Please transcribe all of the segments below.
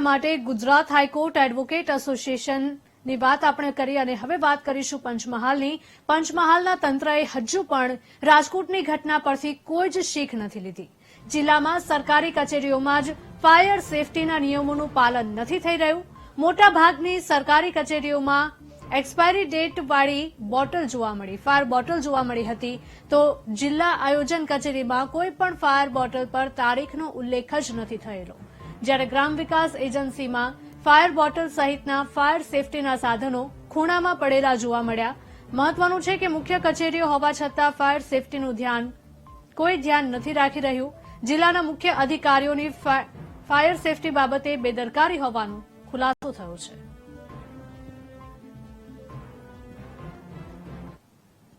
માટે Gujarat high court advocate એસોસિએશનની વાત આપણે કરી અને હવે વાત કરીશું પંચમહાલની. પંચમહાલના તંત્રએ હજુ પણ રાજકોટની ઘટના પરથી કોઈ જ શીખ નથી લીધી. જિલ્લામાં સરકારી કચેરીઓમાં જ ફાયર સેફટીના નિયમોનું પાલન નથી થઈ રહ્યું. મોટાભાગની સરકારી કચેરીઓમાં એક્સપાયરી ડેટ વાળી બોટલ જોવા મળી, ફાયર બોટલ જોવા મળી હતી. તો જિલ્લા આયોજન કચેરીમાં કોઈ પણ ફાયર બોટલ પર તારીખનો ઉલ્લેખ જ નથી થયેલો. જ્યારે ગ્રામ વિકાસ એજન્સીમાં ફાયર બોટલ સહિતના ફાયર સેફટીના સાધનો ખૂણામાં પડેલા જોવા મળ્યા. મહત્વનું છે કે મુખ્ય કચેરીઓ હોવા છતાં ફાયર સેફટીનું ધ્યાન કોઈ ધ્યાન નથી રાખી રહ્યું. જિલ્લાના મુખ્ય અધિકારીઓની ફાયર સેફટી બાબતે બેદરકારી હોવાનો ખુલાસો થયો છે.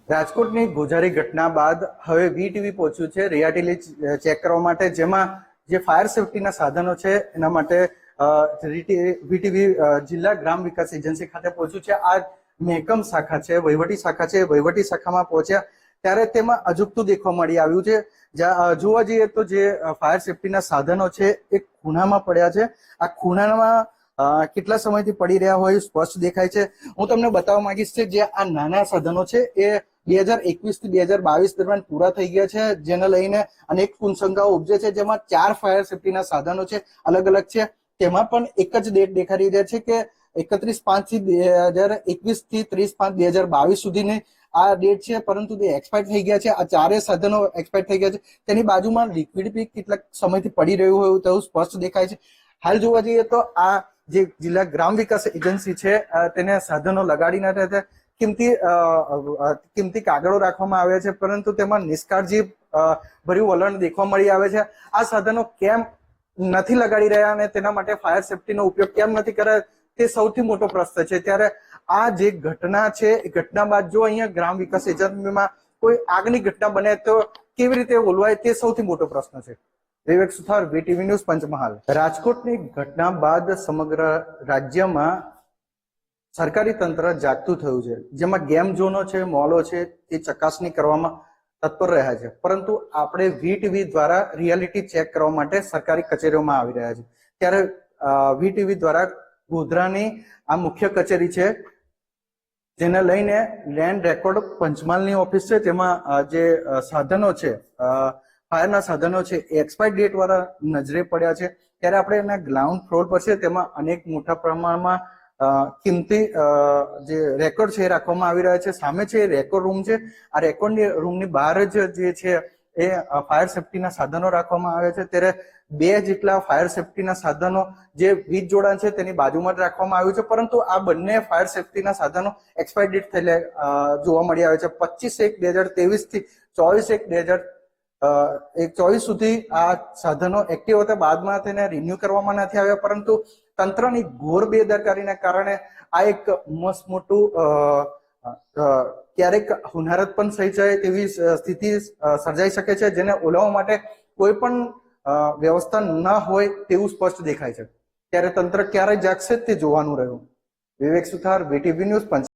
રાજકોટની ગોઝારી ઘટના બાદ હવે વીટીવી પહોંચ્યું છે. રિયાટીલી ચેક કરવા માટે, જેમાં જે ફાયર સેફટીના સાધનો છે, એના માટે વીટીવી જિલ્લા ગ્રામ વિકાસ એજન્સી ખાતે પહોંચ્યું છે. આ મહેકમ શાખા છે, વહીવટી શાખા છે. વહીવટી શાખામાં પહોંચ્યા ત્યારે તેમાં અજુકતું દેખવા મળી આવ્યું છે. જોવા જઈએ તો જે ફાયર સેફટીના સાધનો છે, એ ખૂણામાં પડ્યા છે. આ ખૂણામાં કેટલા સમયથી પડી રહ્યા હોય સ્પષ્ટ દેખાય છે. હું તમને બતાવવા માંગીશ કે જે આ નાના સાધનો છે, એ બે હજાર એકવીસથી બે હજાર બાવીસ દરમિયાન પૂરા થઈ ગયા છે, જેને લઈને અનેક કુંશંકાઓ ઉપજે છે, જેમાં ચાર ફાયર સેફટીના સાધનો છે, અલગ અલગ છે. તેમાં પણ એક જ ડેટ દેખાડી રહ્યા છે કે એકત્રીસ પાંચથી બે હજાર એકવીસથી ત્રીસ પાંચ બે હજાર બાવીસ સુધીની આ ડેટ છે, પરંતુ તે એક્સપાયર થઈ ગયા છે. આ ચારે સાધનો એક્સપાયર થઈ ગયા છે. તેની બાજુમાં લિક્વિડ પીક કેટલાક સમયથી પડી રહ્યું હોય તેવું સ્પષ્ટ દેખાય છે. હાલ જોવા જઈએ તો આ જે જિલ્લા ગ્રામ વિકાસ એજન્સી છે તેને સાધનો લગાડીને રહેતા કિંમતી કિંમતી કાગળો રાખવામાં આવ્યા છે, પરંતુ તેમાં નિષ્કાળજી ભર્યું વલણ દેખવા મળી આવે છે. આ સાધનો કેમ નથી લગાડી રહ્યા અને તેના માટે ફાયર સેફટીનો ઉપયોગ કેમ નથી કરે, તે સૌથી મોટો પ્રશ્ન છે. ત્યારે આ જે ઘટના છે, એ ઘટના બાદ જો અહીંયા ગ્રામ વિકાસ એજન્સીમાં કોઈ આગની ઘટના બને તો કેવી રીતે ઓલવાય, તે સૌથી મોટો પ્રશ્ન છે. Vivek Suthar VTV news, Panchmahal. રાજકોટની ઘટના બાદ સમગ્ર રાજ્યમાં સરકારી તંત્ર જાગતું થયું છે. જેમાં ગેમ ઝોનો છે, મોલો છે તે ચકાસણી કરવામાં તત્પર રહ્યા છે. પરંતુ આપણે વીટીવી દ્વારા રિયાલિટી ચેક કરવા માટે સરકારી કચેરીઓમાં આવી રહ્યા છે. ત્યારે વીટીવી દ્વારા ગોધરાની આ મુખ્ય કચેરી છે, જેને લઈને લેન્ડ રેકોર્ડ પંચમહાલની ઓફિસ છે તેમાં જે સાધનો છે ફાયરના સાધનો છે, એ એક્સપાયર ડેટ વાળા નજરે પડ્યા છે. ત્યારે આપણે એના ગ્રાઉન્ડ ફ્લોર પર છે, તેમાં અનેક મોટા પ્રમાણમાં કિંમતી જે રેકોર્ડ છે એ રાખવામાં આવી રહ્યા છે. સામે છે એ રેકોર્ડ રૂમ છે. આ રેકોર્ડ રૂમની બહાર જ જે છે એ ફાયર સેફટીના સાધનો રાખવામાં આવ્યા છે. ત્યારે બે જેટલા ફાયર સેફટીના સાધનો જે વીજ જોડાણ છે તેની બાજુમાં જ રાખવામાં આવ્યું છે. પરંતુ આ બંને ફાયર સેફટીના સાધનો એક્સપાયર ડેટ થયેલા જોવા મળી આવે છે. પચીસ એક બે હજાર ત્રેવીસથી ચોવીસ એક બે હજાર એક ચોવીસ સુધી આ સાધનો એક્ટિવ હતા. બાદમાં તેને રિન્યુ કરવામાં નથી આવ્યા. પરંતુ તંત્રની ઘોર બેદરકારીના કારણે આ એક મસ્ત મોટું ક્યારેક હુનારત પણ થઈ જાય તેવી સ્થિતિ સર્જાઈ શકે છે, જેને ઓલાવવા માટે કોઈ પણ વ્યવસ્થા ન હોય તેવું સ્પષ્ટ દેખાય છે. ત્યારે તંત્ર ક્યારે જાગશે તે જોવાનું રહ્યું. વિવેક સુથાર, વીટીવી ન્યૂઝ